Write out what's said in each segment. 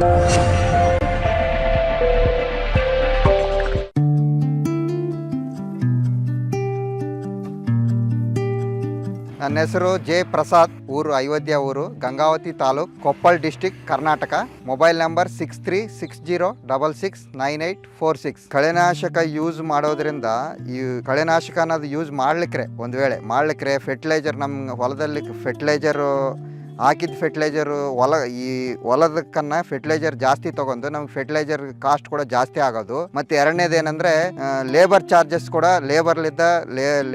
ನನ್ನ ಹೆಸರು ಜೆ ಪ್ರಸಾದ್, ಊರು ಅಯೋಧ್ಯ ಊರು, Gangavathi taluk, Koppal district, Karnataka. Mobile number six three six zero double six nine eight four six ಕಳೆನಾಶಕ use ಮಾಡೋದ್ರಿಂದ ಈ ಕಳೆನಾಶಕ ಅನ್ನೋದು ಯೂಸ್ ಮಾಡ್ಲಿಕ್ಕೆ ಒಂದು ವೇಳೆ. ಮಾಡ್ಲಿಕ್ಕೆ ಫರ್ಟಿಲೈಜರ್ ನಮ್ಮ ಹೊಲದಲ್ಲಿ ಫೆರ್ಟಿಲೈಸರು ಹಾಕಿದ ಫೆರ್ಟಿಲೈಜರು ಹೊಲ, ಈ ಹೊಲದಕ್ಕನ್ನ ಫರ್ಟಿಲೈಜರ್ ಜಾಸ್ತಿ ತಗೊಂಡು ನಮ್ಗೆ ಫರ್ಟಿಲೈಜರ್ ಕಾಸ್ಟ್ ಕೂಡ ಜಾಸ್ತಿ ಆಗೋದು. ಮತ್ತೆ ಎರಡನೇದು ಏನಂದ್ರೆ ಲೇಬರ್ ಚಾರ್ಜಸ್ ಕೂಡ ಲೇಬರ್ಲಿದ್ದ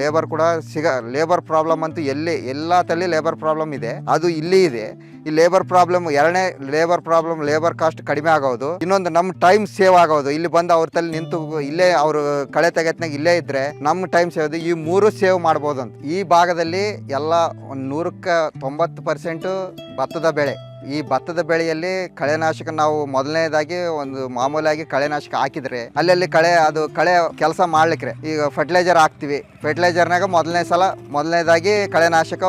ಲೇಬರ್ ಕೂಡ ಸಿಗ ಲೇಬರ್ ಪ್ರಾಬ್ಲಮ್ ಅಂತೂ ಎಲ್ಲಿ ಎಲ್ಲ ತಲೆ ಲೇಬರ್ ಪ್ರಾಬ್ಲಮ್ ಇದೆ. ಅದು ಇಲ್ಲಿ ಇದೆ. ಈ ಲೇಬರ್ ಪ್ರಾಬ್ಲಮ್ ಎರಡನೇ ಲೇಬರ್ ಪ್ರಾಬ್ಲಮ್ ಲೇಬರ್ ಕಾಸ್ಟ್ ಕಡಿಮೆ ಆಗೋದು. ಇನ್ನೊಂದು ನಮ್ಮ ಟೈಮ್ ಸೇವ್ ಆಗೋದು. ಇಲ್ಲಿ ಬಂದು ಅವ್ರ ತಲೆ ನಿಂತು ಇಲ್ಲೇ ಅವರು ಕಳೆ ತೆಗೆತ್ನಾಗ ಇಲ್ಲೇ ಇದ್ರೆ ನಮ್ಮ ಟೈಮ್ ಸೇವ್ ಈ ಮೂರು ಸೇವ್ ಮಾಡಬಹುದು ಅಂತ ಈ ಭಾಗದಲ್ಲಿ ಎಲ್ಲ ಒಂದು ನೂರಕ್ಕೆ ತೊಂಬತ್ತು ಪರ್ಸೆಂಟು ಭತ್ತದ ಬೆಳೆ. ಈ ಭತ್ತದ ಬೆಳೆಯಲ್ಲಿ ಕಳೆನಾಶಕ ನಾವು ಮೊದಲನೇದಾಗಿ ಒಂದು ಮಾಮೂಲಾಗಿ ಕಳೆನಾಶಕ ಹಾಕಿದ್ರೆ ಅಲ್ಲಲ್ಲಿ ಕಳೆ, ಅದು ಕಳೆ ಕೆಲಸ ಮಾಡ್ಲಿಕ್ಕೆ ಈಗ ಫರ್ಟಿಲೈಸರ್ ಹಾಕ್ತಿವಿ. ಫರ್ಟಿಲೈಸರ್ನಾಗ ಮೊದಲನೇ ಸಲ, ಮೊದಲನೇದಾಗಿ ಕಳೆನಾಶಕ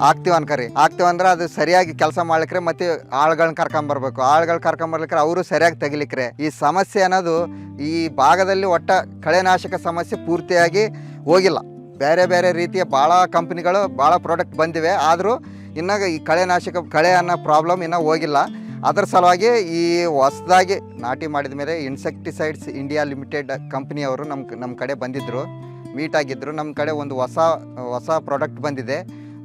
ಹಾಕ್ತಿವಿ ಅನ್ಕರಿ. ಹಾಕ್ತಿವಿ ಅಂದ್ರೆ ಅದು ಸರಿಯಾಗಿ ಕೆಲಸ ಮಾಡ್ಲಿಕ್ಕೆ ಮತ್ತೆ ಆಳ್ಗಳನ್ನ ಕರ್ಕೊಂಬರ್ಬೇಕು ಆಳ್ಗಳು ಕರ್ಕೊಂಬರ್ಲಿಕ್ರೆ ಅವರು ಸರಿಯಾಗಿ ತೆಗಿಲಿಕ್ಕೆ ಈ ಸಮಸ್ಯೆ ಅನ್ನೋದು ಈ ಭಾಗದಲ್ಲಿ ಒಟ್ಟ ಕಳೆನಾಶಕ ಸಮಸ್ಯೆ ಪೂರ್ತಿಯಾಗಿ ಹೋಗಿಲ್ಲ. ಬೇರೆ ಬೇರೆ ರೀತಿಯ ಭಾಳ ಕಂಪ್ನಿಗಳು ಭಾಳ ಪ್ರಾಡಕ್ಟ್ ಬಂದಿವೆ. ಆದರೂ ಇನ್ನು ಈ ಕಳೆನಾಶಕ ಕಳೆ ಅನ್ನೋ ಪ್ರಾಬ್ಲಮ್ ಇನ್ನೂ ಹೋಗಿಲ್ಲ. ಅದರ ಸಲುವಾಗಿ ಈ ಹೊಸದಾಗಿ ನಾಟಿ ಮಾಡಿದ ಮೇಲೆ ಇನ್ಸೆಕ್ಟಿಸೈಡ್ಸ್ ಇಂಡಿಯಾ ಲಿಮಿಟೆಡ್ ಕಂಪ್ನಿಯವರು ನಮ್ಮ ನಮ್ಮ ಕಡೆ ಬಂದಿದ್ದರು ಮೀಟ್ ಆಗಿದ್ದರು ನಮ್ಮ ಕಡೆ ಒಂದು ಹೊಸ ಹೊಸ ಪ್ರಾಡಕ್ಟ್ ಬಂದಿದೆ.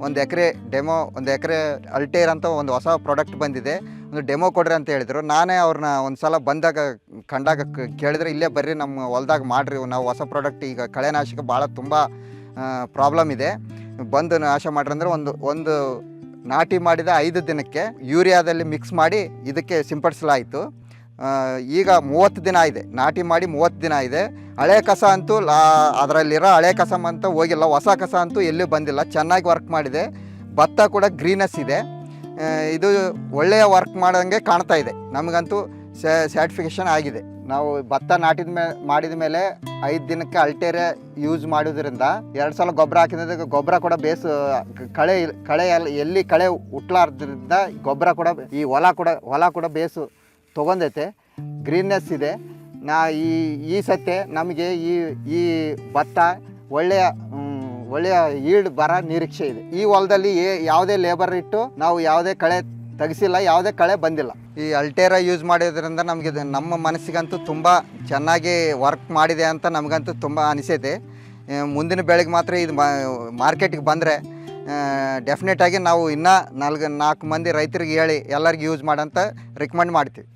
ಒಂದು ಎಕರೆ ಡೆಮೋ ಒಂದು ಎಕರೆ ಅಲ್ಟೇರ್ ಅಂತ ಒಂದು ಹೊಸ ಪ್ರಾಡಕ್ಟ್ ಬಂದಿದೆ. ಒಂದು ಡೆಮೋ ಕೊಡ್ರಿ ಅಂತ ಹೇಳಿದರು. ನಾನೇ ಅವ್ರನ್ನ ಒಂದು ಸಲ ಬಂದಾಗ ಕಂಡಾಗ ಕೇಳಿದ್ರೆ ಇಲ್ಲೇ ಬರ್ರಿ ನಮ್ಮ ಹೊಲ್ದಾಗ ಮಾಡಿರಿ. ನಾವು ಹೊಸ ಪ್ರಾಡಕ್ಟ್ ಈಗ ಕಳೆನಾಶಕ ಭಾಳ ತುಂಬ ಪ್ರಾಬ್ಲಮ್ ಇದೆ. ಬಂದು ನಾಶ ಮಾಡ್ರಿ ಅಂದ್ರೆ ಒಂದು ಒಂದು ನಾಟಿ ಮಾಡಿದ ಐದು ದಿನಕ್ಕೆ ಯೂರಿಯಾದಲ್ಲಿ ಮಿಕ್ಸ್ ಮಾಡಿ ಇದಕ್ಕೆ ಸಿಂಪಡಿಸಲಾಯಿತು. ಈಗ ಮೂವತ್ತು ದಿನ ಇದೆ. ನಾಟಿ ಮಾಡಿ ಮೂವತ್ತು ದಿನ ಇದೆ. ಹಳೆ ಕಸ ಅಂತೂ ಲಾ, ಅದರಲ್ಲಿರೋ ಹಳೆ ಕಸ ಅಂತ ಹೋಗಿಲ್ಲ. ಹೊಸ ಕಸ ಅಂತೂ ಎಲ್ಲೂ ಬಂದಿಲ್ಲ. ಚೆನ್ನಾಗಿ ವರ್ಕ್ ಮಾಡಿದೆ. ಭತ್ತ ಕೂಡ ಗ್ರೀನೆಸ್ ಇದೆ. ಇದು ಒಳ್ಳೆಯ ವರ್ಕ್ ಮಾಡೋಂಗೆ ಕಾಣ್ತಾ ಇದೆ. ನಮಗಂತೂ ಸ್ಯಾಟಿಸ್ಫಿಕೇಷನ್ ಆಗಿದೆ. ನಾವು ಭತ್ತ ನಾಟಿದ ಮೇ, ಮಾಡಿದ ಮೇಲೆ ಐದು ದಿನಕ್ಕೆ ಅಲ್ಟೇರೆ ಯೂಸ್ ಮಾಡೋದ್ರಿಂದ ಎರಡು ಸಲ ಗೊಬ್ಬರ ಹಾಕಿದ್ರೆ ಗೊಬ್ಬರ ಕೂಡ ಬೇಸು, ಕಳೆ ಕಳೆ ಎಲ್- ಎಲ್ಲಿ ಕಳೆ ಹುಟ್ಲಾರ್ದ್ರಿಂದ ಗೊಬ್ಬರ ಕೂಡ ಈ ಹೊಲ ಕೂಡ ಹೊಲ ಕೂಡ ಬೇಸು ತೊಗೊಂಡೈತೆ. ಗ್ರೀನ್ನೆಸ್ ಇದೆ. ನಾ ಈ ಈ ಸತ್ಯ ನಮಗೆ ಈ ಈ ಭತ್ತ ಒಳ್ಳೆಯ ಒಳ್ಳೆಯ ಈಡ್ ಬರ ನಿರೀಕ್ಷೆ ಇದೆ. ಈ ಹೊಲದಲ್ಲಿ ಯಾವುದೇ ಲೇಬರ್ ಇಟ್ಟು ನಾವು ಯಾವುದೇ ಕಳೆ ತೆಗೆಸಿಲ್ಲ, ಯಾವುದೇ ಕಳೆ ಬಂದಿಲ್ಲ. ಈ ಅಲ್ಟೇರಾ ಯೂಸ್ ಮಾಡಿದ್ರಿಂದ ನಮಗೆ ನಮ್ಮ ಮನಸ್ಸಿಗಂತೂ ತುಂಬ ಚೆನ್ನಾಗಿ ವರ್ಕ್ ಮಾಡಿದೆ ಅಂತ ನಮಗಂತೂ ತುಂಬ ಅನಿಸಿದೆ ಮುಂದಿನ ಬೆಳಗ್ಗೆ ಮಾತ್ರ ಇದು ಮಾರ್ಕೆಟಿಗೆ ಬಂದರೆ ಡೆಫಿನೆಟಾಗಿ ನಾವು ಇನ್ನೂ ನಾಲ್ಕು ನಾಲ್ಕು ಮಂದಿ ರೈತರಿಗೆ ಹೇಳಿ ಎಲ್ಲರಿಗೂ ಯೂಸ್ ಮಾಡೋಂಥ ರಿಕಮೆಂಡ್ ಮಾಡ್ತೀವಿ.